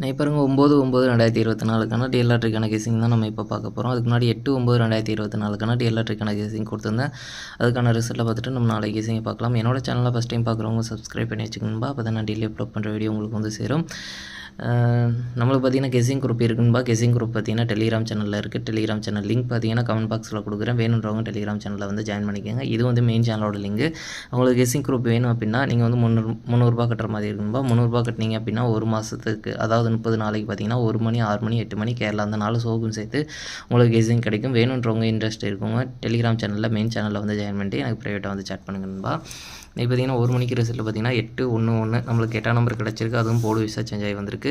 நான் இப்போ பாருங்க ஒம்பது ஒம்பது ரெண்டாயிரத்தி இருபத்தி நாலுக்கான டிஎல்ஆர்ட்ரிக்கான கேசிங் தான் நம்ம இப்போ பார்க்க போகிறோம் அதுக்கு முன்னாடி எட்டு ஒம்பது ரெண்டாயிரத்தி இருபத்தி நாலுக்கான டிஎல்ஆர்ட்ரிக்கான கேசிங் கொடுத்துருந்தேன். அதுக்கான ரிசல்ட்டை பார்த்துட்டு நம்ம நாளைக்கு கேசிங்கை பார்க்கலாம். என்னோட சேனலில் ஃபஸ்ட் டைம் பார்க்குறவங்க சப்ஸ்கிரைப் பண்ணி வச்சுக்கணும்பா அப்போ தான் நான் டெய்லி அப்லோட் பண்ணுற வீடியோ உங்களுக்கு வந்து சேரும். நம்மளுக்கு பார்த்தீங்கன்னா கெஸிங் குரூப் இருக்குன்பா? கெஸிங் குரூப் பார்த்தீங்கன்னா டெலிகிராம் சேனலில் இருக்குது டெலிகிராம் சேனல் லிங்க் பார்த்தீங்கன்னா கமெண்ட் பாக்ஸில் கொடுக்குறேன். வேணுன்றவங்க டெலிகிராம் சேனலில் வந்து ஜாயின் பண்ணிக்கோங்க. இது வந்து மெயின் சேனலோட லிங்க் உங்களுக்கு கெஸிங் குரூப் வேணும் அப்படின்னா நீங்கள் வந்து முந்நூறு முந்நூறுரூபா கட்டுற மாதிரி இருக்குன்பா? முந்நூறுரூபா கட்டினீங்க அப்படின்னா ஒரு மாதத்துக்கு அதாவது முப்பது நாளைக்கு பார்த்தீங்கன்னா ஒரு மணி ஆறு மணி எட்டு மணி கேரளா அந்த நாலு சோகும் சேர்த்து உங்களுக்கு கெஸிங் கிடைக்கும். வேணுன்றவங்க இன்ட்ரெஸ்ட் இருக்கவங்க டெலிகிராம் சேனலில் மெயின் சேனலில் வந்து ஜாயின் பண்ணிட்டு எனக்கு ப்ரைவேட்டாக வந்து சேட் பண்ணுங்கன்பா இப்போ பார்த்தீங்கன்னா ஒரு மணிக்கு ரிசல்ட் பார்த்தீங்கன்னா எட்டு ஒன்று ஒன்று நம்மளுக்கு எட்டாம் நம்பர் கிடச்சிருக்கு. அதுவும் போர்டு விசா சேஞ்ச் ஆகி வந்திருக்கு.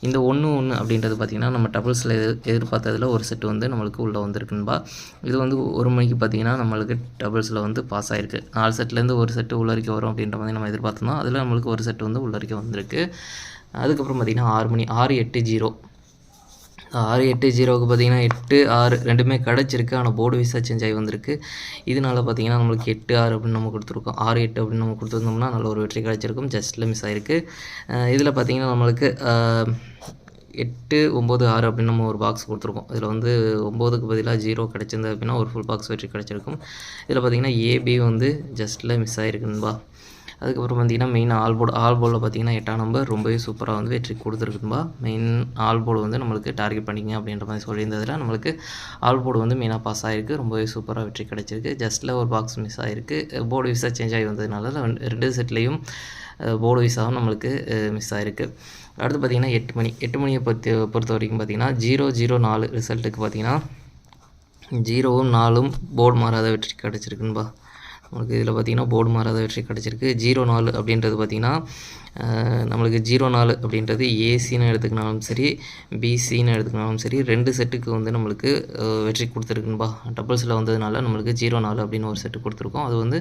இந்த ஒன்று ஒன்று அப்படின்றது பார்த்திங்கன்னா நம்ம டபுள்ஸில் எது எதிர்பார்த்ததில் ஒரு செட் வந்து நம்மளுக்கு உள்ளே வந்திருக்குன்பா இது வந்து ஒரு மணிக்கு பார்த்திங்கன்னா நம்மளுக்கு டபுள்ஸில் வந்து பாஸ் ஆகிருக்கு நாலு செட்லேருந்து ஒரு செட்டு உள்ள வரைக்கும் வரும் அப்படின்ற மாதிரி நம்ம எதிர்பார்த்தோம் அதில் நம்மளுக்கு ஒரு செட்டு வந்து உள்ள வரைக்கும் வந்திருக்கு. அதுக்கப்புறம் பார்த்திங்கன்னா ஆறு மணி ஆறு எட்டு ஜீரோ. ஆறு எட்டு ஜீரோவுக்கு பார்த்தீங்கன்னா எட்டு ஆறு ரெண்டுமே கிடச்சிருக்கு. ஆனால் போர்டு விசா சேஞ்ச் ஆகி வந்திருக்கு. இதனால் பார்த்தீங்கன்னா நம்மளுக்கு எட்டு ஆறு அப்படின்னு நம்ம கொடுத்துருக்கோம். ஆறு எட்டு அப்படின்னு நம்ம கொடுத்துருந்தோம்னா நல்ல ஒரு வெற்றி கிடச்சிருக்கும். ஜஸ்ட்டில் மிஸ் ஆகிருக்கு இதில் பார்த்தீங்கன்னா நம்மளுக்கு எட்டு ஒம்பது ஆறு அப்படின்னு நம்ம ஒரு பாக்ஸ் கொடுத்துருக்கோம். இதில் வந்து ஒம்போதுக்கு பதிலாக ஜீரோ கிடச்சிருந்தது அப்படின்னா ஒரு ஃபுல் பாக்ஸ் வெற்றி கிடச்சிருக்கும். இதில் பார்த்தீங்கன்னா ஏபி வந்து ஜஸ்ட்டில் மிஸ் ஆகிருக்குன்பா அதுக்கப்புறம் பார்த்தீங்கன்னா மெயின் ஆல் போர்டு ஆல் போர்டில் பார்த்தீங்கன்னா எட்டாம் நம்பர் ரொம்பவே சூப்பராக வந்து வெற்றி கொடுத்துருக்கும்பா மெயின் ஆல் போர்டு வந்து நம்மளுக்கு டார்கெட் பண்ணிங்க அப்படின்ற மாதிரி சொல்லியிருந்ததில் நம்மளுக்கு ஆல் போர்டு வந்து மெயினாக பாஸ் ஆகிருக்கு ரொம்பவே சூப்பராக வெற்றி கிடச்சிருக்கு. ஜஸ்ட்டில் ஒரு பாக்ஸ் மிஸ் ஆகிருக்கு போர்டு விசா சேஞ்ச் ஆகி வந்ததுனால ரெண்டு- செட்லேயும் போர்டு விசாவும் நம்மளுக்கு மிஸ் ஆகிருக்கு அடுத்து பார்த்தீங்கன்னா எட்டு மணி எட்டு மணியை பொறுத்த பொறுத்த வரைக்கும் பார்த்தீங்கன்னா ஜீரோ ஜீரோ நாலு ரிசல்ட்டுக்கு பார்த்தீங்கன்னா ஜீரோவும் நாலும் போர்டு மாறாத வெற்றி கிடச்சிருக்குன்பா. நம்மளுக்கு இதில் பார்த்திங்கன்னா போர்டு மாறாத வெற்றி கிடச்சிருக்கு. ஜீரோ நாலு அப்படின்றது பார்த்திங்கன்னா நம்மளுக்கு ஜீரோ நாலு அப்படின்றது ஏசின்னு எடுத்துக்கினாலும் சரி பிசின்னு எடுத்துக்கினாலும் சரி ரெண்டு செட்டுக்கு வந்து நம்மளுக்கு வெற்றி கொடுத்துருக்குன்பா. டபுள்ஸில் வந்ததுனால நம்மளுக்கு ஜீரோ நாலு அப்படின்னு ஒரு செட்டு கொடுத்துருக்கோம். அது வந்து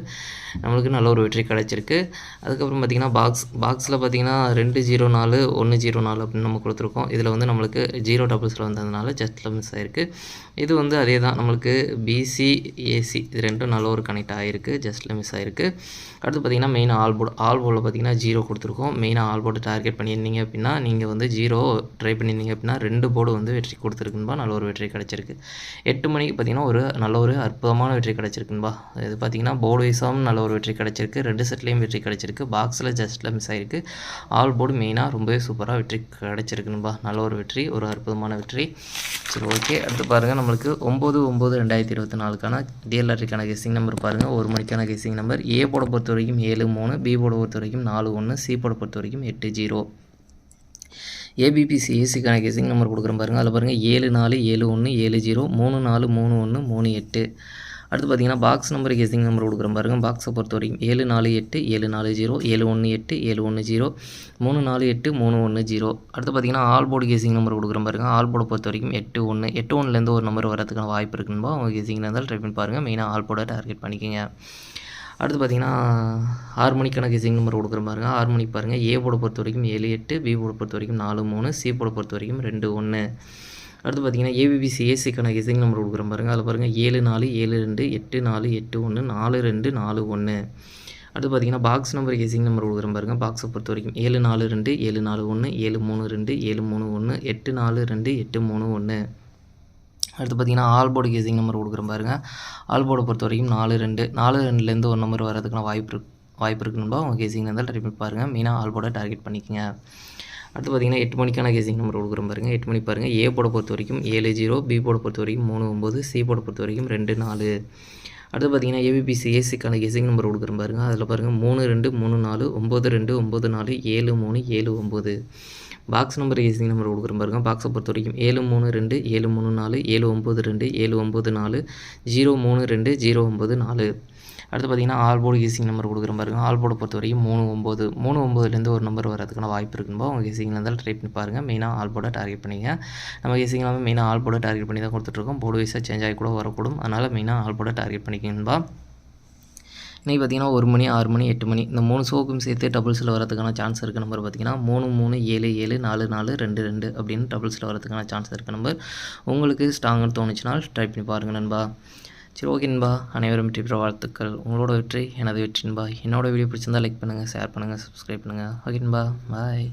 நம்மளுக்கு நல்ல ஒரு வெற்றி கிடச்சிருக்கு. அதுக்கப்புறம் பார்த்தீங்கன்னா பாக்ஸ் பாக்ஸில் பார்த்தீங்கன்னா ரெண்டு ஜீரோ நாலு ஒன்று ஜீரோ நாலு அப்படின்னு நம்ம கொடுத்துருக்கோம். இதில் வந்து நம்மளுக்கு ஜீரோ டபுள்ஸில் வந்ததுனால ஜஸ்ட்டில் மிஸ் ஆயிருக்கு. இது வந்து அதே தான் நம்மளுக்கு பிசி ஏசி இது ரெண்டும் நல்ல ஒரு கனெக்ட் ஆகிருக்கு ஜஸ்ட்டில் மிஸ் ஆகிருக்கு அடுத்து பார்த்தீங்கன்னா மெயின் ஆல் போர்டு ஆல் போர்டில் பார்த்தீங்கன்னா ஜீரோ கொடுத்துருக்கோம். மெயினாக ஆல் போர்டு டார்கெட் பண்ணியிருந்தீங்க அப்படின்னா நீங்கள் வந்து ஜீரோ ட்ரை பண்ணியிருந்தீங்க அப்படின்னா ரெண்டு போர்டு வந்து வெற்றி கொடுத்துருக்குன்பா நல்ல ஒரு வெற்றி கிடச்சிருக்கு. எட்டு மணிக்கு பார்த்தீங்கன்னா ஒரு நல்ல ஒரு அற்புதமான வெற்றி கிடச்சிருக்குன்பா. இது பார்த்தீங்கன்னா போர்டு வைஸாகவும் நல்ல ஒரு வெற்றி கிடச்சிருக்கு. ரெண்டு செட்லேயும் வெற்றி கிடச்சிருக்கு. பாக்ஸில் ஜஸ்ட்டில் மிஸ் ஆகிருக்கு ஆல் போர்டு மெயினாக ரொம்பவே சூப்பராக வெற்றி கிடச்சிருக்குன்பா. நல்ல ஒரு வெற்றி ஒரு அற்புதமான வெற்றி. சரி ஓகே அடுத்து பாருங்கள் நம்மளுக்கு ஒம்பது ஒம்பது ரெண்டாயிரத்தி இருபத்தி நாலுக்கான டிஎல்ஆர்டிக்கான கெஸிங் நம்பர் பாருங்கள் ஒரு மணிக்கான கெஸிங் நம்பர் ஏ போட பொறுத்த வரைக்கும் ஏழு மூணு பி போட பொறுத்த வரைக்கும் நாலு ஒன்று சி போட பொறுத்த வரைக்கும் எட்டு ஜீரோ. ஏபிபிசி ஏசிக்கான கெஸிங் நம்பர் கொடுக்குறேன் பாருங்கள் அதில் பாருங்கள் ஏழு நாலு ஏழு ஒன்று ஏழு ஜீரோ மூணு நாலு மூணு ஒன்று மூணு எட்டு. அடுத்து பார்த்தீங்கன்னா பாக்ஸ் நம்பர் கெஸிங் நம்பர் கொடுக்குறோம் பாருங்கள் பாக்ஸை பொறுத்த வரைக்கும் ஏழு நாலு எட்டு ஏழு நாலு ஜீரோ ஏழு ஒன்று எட்டு ஏழு ஒன்று ஜீரோ மூணு நாலு எட்டு மூணு ஒன்று ஜீரோ. அடுத்து பார்த்தீங்கன்னா ஆல் போர்டு நம்பர் கொடுக்குறோம் பாருங்கள் ஆல் போர்டை பொறுத்த வரைக்கும் எட்டு ஒன்று எட்டு ஒன்றுலேருந்து ஒரு நம்பர் வரதுக்கான வாய்ப்பு இருக்குன்னு உங்கள் கெஸிங் இருந்தால் ட்ரை பண்ணி பாருங்கள் மெயினாக ஆல் போர்டை டார்கெட் பண்ணிக்கோங்க. அடுத்து பார்த்தீங்கன்னா ஆறு கணக்கு கெஸிங் நம்பர் கொடுக்குற பாருங்க. ஆறு மணிக்கு பாருங்கள் ஏ போட பொறுத்த வரைக்கும் ஏழு எட்டு பி போட பொறுத்த வரைக்கும் நாலு மூணு சி போட பொறுத்த வரைக்கும் ரெண்டு ஒன்று அடுத்து பார்த்தீங்கன்னா ஏபிபிசி ஏசிக்கான கெஸிங் நம்பர் கொடுக்குற பாருங்கள் அதில் பாருங்கள் ஏழு நாலு ஏழு ரெண்டு எட்டு நாலு எட்டு ஒன்று நாலு ரெண்டு நாலு ஒன்று அடுத்து பார்த்தீங்கன்னா பாக்ஸ் நம்பர் இசிங் நம்பர் கொடுக்குற பாருங்கள் பாக்ஸை பொறுத்த வரைக்கும் ஏழு நாலு ரெண்டு ஏழு நாலு ஒன்று ஏழு மூணு ரெண்டு ஏழு மூணு ஒன்று எட்டு நாலு ரெண்டு எட்டு மூணு ஒன்று அடுத்து பார்த்தீங்கன்னா ஆல்போர்டு கேசிங் நம்பர் கொடுக்குறேன் பாருங்கள் ஆல்போர்டை பொறுத்த வரைக்கும் நாலு ரெண்டு நாலு ரெண்டுலேருந்து ஒரு நம்பர் வரதுக்கான வாய்ப்பு இருக்கு வாய்ப்பு இருக்குன்னு உங்கள் கேசிங் இருந்தால் ட்ரை பண்ணி பாருங்கள் மெயினாக ஆல்போர்டை டார்கெட் பண்ணிக்கங்க. அடுத்து பார்த்தீங்கன்னா எட்டு மணிக்கான கேசிங் நம்பர் கொடுக்குறேன் பாருங்கள் எட்டு மணி பாருங்கள் ஏ போட பொறுத்த வரைக்கும் ஏழு ஜீரோ பி போட பொறுத்த வரைக்கும் மூணு ஒம்பது சி போட பொறுத்த வரைக்கும் ரெண்டு நாலு. அடுத்து பார்த்தீங்கன்னா ஏபிபிசி ஏசிக்கான நம்பர் கொடுக்குறேன் பாருங்கள் அதில் பாருங்கள் மூணு ரெண்டு மூணு நாலு ஒம்பது ரெண்டு ஒம்பது நாலு ஏழு மூணு ஏழு ஒம்பது பாக்ஸ் நம்பர் ஏசிங் நம்பர் கொடுக்குறேன் பாருங்கள் பாக்ஸை பொறுத்த வரைக்கும் ஏழு மூணு ரெண்டு ஏழு மூணு நாலு ஏழு ஒம்பது ரெண்டு ஏழு ஒம்பது நாலு ஜீரோ மூணு ரெண்டு ஜீரோ ஒம்பது நாலு. அடுத்து பார்த்தீங்கன்னா ஆல் போர்டு கேசிங் நம்பர் கொடுக்குற பாருங்கள் ஆல் போர்டு பொறுத்த வரைக்கும் மூணு ஒம்பது மூணு ஒம்பதுலேருந்து ஒரு நம்பர் வரதுக்கான வாய்ப்பு இருக்குன்பா உங்கள் கேசிங்கில் இருந்தாலும் ட்ரை பண்ணி பாருங்கள் மெயினாக ஆல் போர்டை டார்கெட் பண்ணிங்க. நம்ம கேசிங் இல்லாமல் மெயினாக ஆல் போர்டை டார்கெட் பண்ணி தான் கொடுத்துட்ருக்கோம் போர்டு வைஸாக சேஞ்ச் ஆகி கூட வரக்கூடும். அதனால் மெயினாக ஆல் போர்டை டார்கெட் பண்ணிக்கணும்பா இன்றைக்கி பார்த்தீங்கன்னா ஒரு மணி ஆறு மணி எட்டு மணி இந்த மூணு ஷோக்கும் சேர்த்து டபுள்ஸில் வரதுக்கான சான்ஸ் இருக்க நம்பர் பார்த்தீங்கன்னா மூணு மூணு ஏழு ஏழு நாலு நாலு ரெண்டு ரெண்டு அப்படின்னு டபுள்ஸில் வரதுக்கான சான்ஸ் இருக்க நம்பர் உங்களுக்கு ஸ்ட்ராங்குன்னு தோணுச்சுன்னா ட்ரை பண்ணி பாருங்கள் நண்பா. சரி ஓகே நண்பா. அனைவரும் வெற்றி பெற வாழ்த்துக்கள். உங்களோட வெற்றி எனது வெற்றி நண்பா. என்னோட வீடியோ பிடிச்சிருந்தா லைக் பண்ணுங்கள் ஷேர் பண்ணுங்கள் சப்ஸ்கிரைப் பண்ணுங்கள் ஓகே நண்பா. பாய்